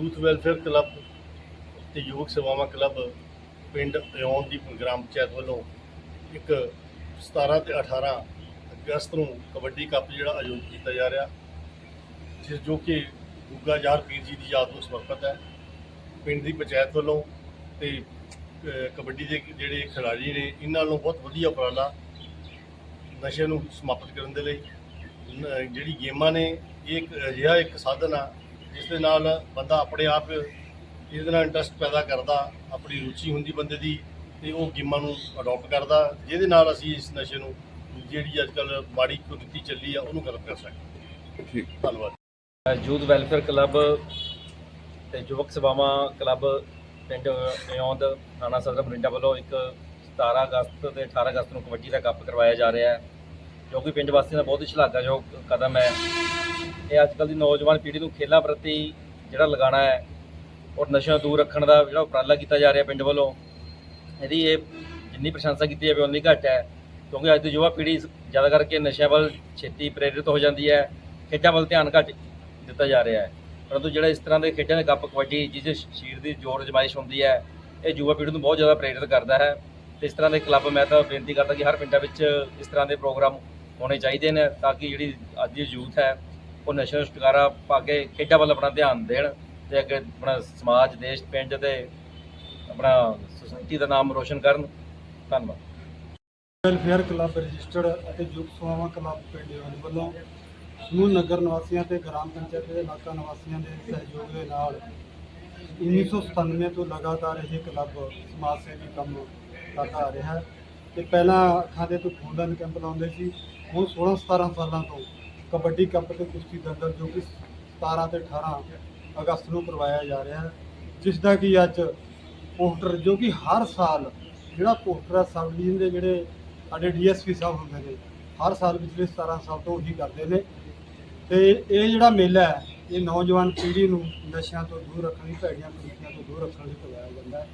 Youth welfare club ਤੇ ਯੋਗ ਸੇਵਾਵਾਂ ਕਲੱਬ ਪਿੰਡ ਇਉਂ ਦੀ ਗ੍ਰਾਮ ਪੰਚਾਇਤ ਵੱਲੋਂ ਇੱਕ 17 ਤੇ 18 ਅਗਸਤ ਨੂੰ ਕਬੱਡੀ ਕੱਪ ਜਿਹੜਾ ਆਯੋਜਿਤ ਕੀਤਾ ਜਾ ਰਿਹਾ, ਜਿਸ ਜੋ ਕਿ ਗੁੱਗਾ ਯਾਰ ਪੀਰ ਜੀ ਦੀ ਯਾਦ ਨੂੰ ਸਮਰਪਿਤ ਹੈ। ਪਿੰਡ ਦੀ ਪੰਚਾਇਤ ਵੱਲੋਂ ਤੇ ਕਬੱਡੀ ਦੇ ਜਿਹੜੇ ਖਿਡਾਰੀ ਨੇ, ਇਹਨਾਂ ਨੂੰ ਬਹੁਤ ਵਧੀਆ ਉਪਰਾਲਾ ਨਸ਼ੇ ਨੂੰ ਸਮਾਪਤ ਕਰਨ ਦੇ ਲਈ, ਨ- ਜਿਹੜੀ ਗੇਮਾਂ ਨੇ, ਇਹ ਇੱਕ ਅਜਿਹਾ ਇੱਕ ਸਾਧਨ ਆ ਜਿਸ ਦੇ ਨਾਲ ਬੰਦਾ ਆਪਣੇ ਆਪ ਇਹਦੇ ਨਾਲ ਇੰਟਰਸਟ ਪੈਦਾ ਕਰਦਾ ਆਪਣੀ ਰੁਚੀ ਹੁੰਦੀ ਬੰਦੇ ਦੀ ਤੇ ਉਹ ਗੇਮਾਂ ਨੂੰ ਅਡਾਪਟ ਕਰਦਾ ਜਿਹਦੇ ਨਾਲ ਅਸੀਂ ਇਸ ਨਸ਼ੇ ਨੂੰ ਜਿਹੜੀ ਅੱਜ ਕੱਲ ਮਾੜੀ ਕੁਦਰਤੀ ਚੱਲੀ ਆ ਉਹਨੂੰ ਖਤਮ ਕਰ ਸਕਦੇ ਠੀਕ। ਧੰਨਵਾਦ। ਯੂਥ ਵੈਲਫੇਅਰ ਕਲੱਬ ਤੇ ਯੁਵਕ ਸੇਵਾਵਾਂ ਕਲੱਬ ਪਿੰਡ ਇਉਂਦ ਥਾਣਾ ਸਦਰ ਬਰਿੰਡਾ ਵੱਲੋਂ ਇੱਕ 17 ਅਗਸਤ ਤੇ 18 ਅਗਸਤ ਨੂੰ ਕਬੱਡੀ ਦਾ ਕੱਪ ਕਰਵਾਇਆ ਜਾ ਰਿਹਾ ਹੈ। ਜੋ ਕਿ ਪਿੰਡ ਵਾਸੀਆਂ ਦਾ ਬਹੁਤ ਹੀ ਸ਼ਲਾਘਾਯੋਗ ਕਦਮ ਹੈ। ਇਹ ਅੱਜ ਕੱਲ੍ਹ ਦੀ ਨੌਜਵਾਨ ਪੀੜ੍ਹੀ ਨੂੰ ਖੇਲਾਂ ਪ੍ਰਤੀ ਜਿਹੜਾ ਲਗਾਉਣਾ ਹੈ, ਔਰ ਨਸ਼ਿਆਂ ਤੋਂ ਦੂਰ ਰੱਖਣ ਦਾ ਜਿਹੜਾ ਉਪਰਾਲਾ ਕੀਤਾ ਜਾ ਰਿਹਾ ਪਿੰਡ ਵੱਲੋਂ, ਇਹਦੀ ਇਹ ਜਿੰਨੀ ਪ੍ਰਸ਼ੰਸਾ ਕੀਤੀ ਜਾਵੇ ਉਨੀ ਘੱਟ ਹੈ। ਕਿਉਂਕਿ ਅੱਜ ਦੀ ਯੁਵਾ ਪੀੜ੍ਹੀ ਜ਼ਿਆਦਾ ਕਰਕੇ ਨਸ਼ਿਆਂ ਵੱਲ ਛੇਤੀ ਪ੍ਰੇਰਿਤ ਹੋ ਜਾਂਦੀ ਹੈ, ਖੇਡਾਂ ਵੱਲ ਧਿਆਨ ਘੱਟ ਦਿੱਤਾ ਜਾ ਰਿਹਾ ਹੈ। ਪਰੰਤੂ ਜਿਹੜਾ ਇਸ ਤਰ੍ਹਾਂ ਦੇ ਖੇਡਾਂ ਦੇ ਕੱਪ ਕਬੱਡੀ, ਜਿਸ ਸਰੀਰ ਦੀ ਜੋਰ ਅਜਮਾਇਸ਼ ਹੁੰਦੀ ਹੈ, ਇਹ ਯੁਵਾ ਪੀੜ੍ਹੀ ਨੂੰ ਬਹੁਤ ਜ਼ਿਆਦਾ ਪ੍ਰੇਰਿਤ ਕਰਦਾ ਹੈ। ਤੇ ਇਸ ਤਰ੍ਹਾਂ ਦੇ ਕਲੱਬ, ਮੈਂ ਤਾਂ ਬੇਨਤੀ ਕਰਦਾ ਕਿ ਹਰ ਪਿੰਡਾਂ ਵਿੱਚ ਇਸ ਤਰ੍ਹਾਂ ਦੇ ਪ੍ਰੋਗਰਾਮ ਹੋਣੇ ਚਾਹੀਦੇ ਨੇ ਤਾਂ ਕਿ ਜਿਹੜੀ ਅੱਜ ਦੀ ਯੂਥ ਹੈ, ਉਹ ਨਸ਼ੇ ਛੁਟਕਾਰਾ ਪਾ ਕੇ ਖੇਡਾਂ ਵੱਲ ਆਪਣਾ ਧਿਆਨ ਦੇਣ ਤੇ ਅੱਗੇ ਆਪਣਾ ਸਮਾਜ, ਦੇਸ਼, ਪਿੰਡ ਤੇ ਆਪਣਾ ਸੁਸਾਇਟੀ ਦਾ ਨਾਮ ਰੋਸ਼ਨ ਕਰਨ। ਧੰਨਵਾਦ। ਵੈਲਫੇਅਰ ਕਲੱਬ ਰਜਿਸਟਰਡ ਅਤੇ ਯੁਵਕ ਸੇਵਾਵਾਂ ਕਲੱਬ ਪਿੰਡ ਯੋਨ ਵੱਲੋਂ ਸਮੂਹ ਨਗਰ ਨਿਵਾਸੀਆਂ ਤੇ ਗ੍ਰਾਮ ਪੰਚਾਇਤ ਦੇ ਇਲਾਕਾ ਨਿਵਾਸੀਆਂ ਦੇ ਸਹਿਯੋਗ ਦੇ ਨਾਲ 1997 ਤੋਂ ਲਗਾਤਾਰ ਇਹ ਕਲੱਬ ਸਮਾਜ ਸੇਵੀ ਕੰਮ ਕਰਦਾ ਆ ਰਿਹਾ ਹੈ। ਤੇ ਪਹਿਲਾਂ ਅੱਖਾਂ ਦੇ ਤੋਂ ਖੂਨਦਾਨ ਕੈਂਪ ਲਾਉਂਦੇ ਸੀ, ਹੁਣ 16 17 ਸਾਲਾਂ ਤੋਂ ਕਬੱਡੀ ਕੱਪ ਤੇ ਕੁਸ਼ਤੀ ਦੰਗਲ ਜੋ ਕਿ 17 ਤੇ 18 ਅਗਸਤ ਨੂੰ ਕਰਵਾਇਆ ਜਾ ਰਿਹਾ ਹੈ, ਜਿਸ ਦਾ ਕਿ ਅੱਜ ਪੋਸਟਰ ਜੋ ਕਿ ਹਰ ਸਾਲ ਜਿਹੜਾ ਪੋਸਟਰ ਹੈ ਸਬ ਡਿਵੀਜ਼ਨ ਦੇ ਜਿਹੜੇ ਸਾਡੇ ਡੀਐਸਪੀ ਸਾਹਿਬ ਹੁੰਦੇ ਨੇ, ਹਰ ਸਾਲ ਪਿਛਲੇ 17 ਸਾਲ ਤੋਂ ਉਹੀ ਕਰਦੇ ਨੇ। ਤੇ ਇਹ ਜਿਹੜਾ ਮੇਲਾ ਹੈ, ਇਹ ਨੌਜਵਾਨ ਪੀੜ੍ਹੀ ਨੂੰ ਨਸ਼ਿਆਂ ਤੋਂ ਦੂਰ ਰੱਖਣ ਲਈ, ਭੈੜੀਆਂ ਕੁਰੀਤੀਆਂ ਤੋਂ ਦੂਰ ਰੱਖਣ ਲਈ ਕਰਵਾਇਆ ਜਾਂਦਾ ਹੈ।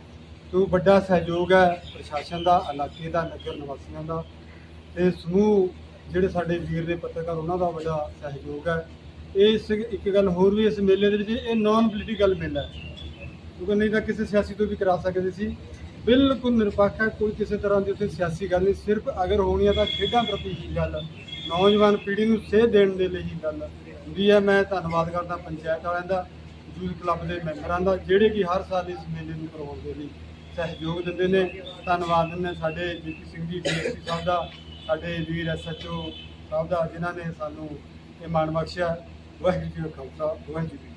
ਤੋਂ ਵੱਡਾ ਸਹਿਯੋਗ ਹੈ ਪ੍ਰਸ਼ਾਸਨ ਦਾ, ਇਲਾਕੇ ਦਾ, ਨਗਰ ਨਿਵਾਸੀਆਂ ਦਾ ਤੇ ਸਮੂਹ ਜਿਹੜੇ ਸਾਡੇ ਵੀਰ ਦੇ ਪੱਤਰਕਾਰ ਉਹਨਾਂ ਦਾ ਵੱਡਾ ਸਹਿਯੋਗ ਹੈ। ਇਸ ਇੱਕ ਗੱਲ ਹੋਰ ਵੀ ਇਸ ਮੇਲੇ ਦੇ ਵਿੱਚ ਇਹ ਨਾਨ ਪੋਲੀਟੀਕਲ ਮੇਲਾ ਹੈ। ਕਿਉਂਕਿ ਨਹੀਂ ਤਾਂ ਕਿਸੇ ਸਿਆਸੀ ਤੋਂ ਵੀ ਕਰਾ ਸਕਦੇ ਸੀ। ਬਿਲਕੁਲ ਨਿਰਪੱਖ ਹੈ, ਕੋਈ ਕਿਸੇ ਤਰ੍ਹਾਂ ਦੀ ਉੱਥੇ ਸਿਆਸੀ ਗੱਲ ਨਹੀਂ। ਸਿਰਫ ਅਗਰ ਹੋਣੀ ਹੈ ਤਾਂ ਖੇਡਾਂ ਪ੍ਰਤੀ ਹੀ ਗੱਲ, ਨੌਜਵਾਨ ਪੀੜ੍ਹੀ ਨੂੰ ਸੇਧ ਦੇਣ ਦੇ ਲਈ ਹੀ ਗੱਲ ਹੁੰਦੀ ਹੈ। ਮੈਂ ਧੰਨਵਾਦ ਕਰਦਾ ਪੰਚਾਇਤ ਵਾਲਿਆਂ ਦਾ, ਯੂਥ ਕਲੱਬ ਦੇ ਮੈਂਬਰਾਂ ਦਾ, ਜਿਹੜੇ ਕਿ ਹਰ ਸਾਲ ਇਸ ਮੇਲੇ ਨੂੰ ਕਰਵਾਉਣ ਦੇ ਲਈ ਸਹਿਯੋਗ ਦਿੰਦੇ ਨੇ। ਧੰਨਵਾਦ ਦਿੰਦੇ ਸਾਡੇ ਜੀਪੀ ਸਿੰਘ ਜੀ, ਡੀਐਸਪੀ ਸਾਹਿਬ ਦਾ, ਸਾਡੇ ਵੀਰ ਐਸਐਚਓ ਸਾਹਿਬ ਦਾ, ਜਿਨ੍ਹਾਂ ਨੇ ਸਾਨੂੰ ਇਹ ਮਾਣ ਬਖਸ਼ਿਆ। ਵਾਹਿਗੁਰੂ ਜੀ ਕਾ ਖਾਲਸਾ, ਵਾਹਿਗੁਰੂ ਜੀ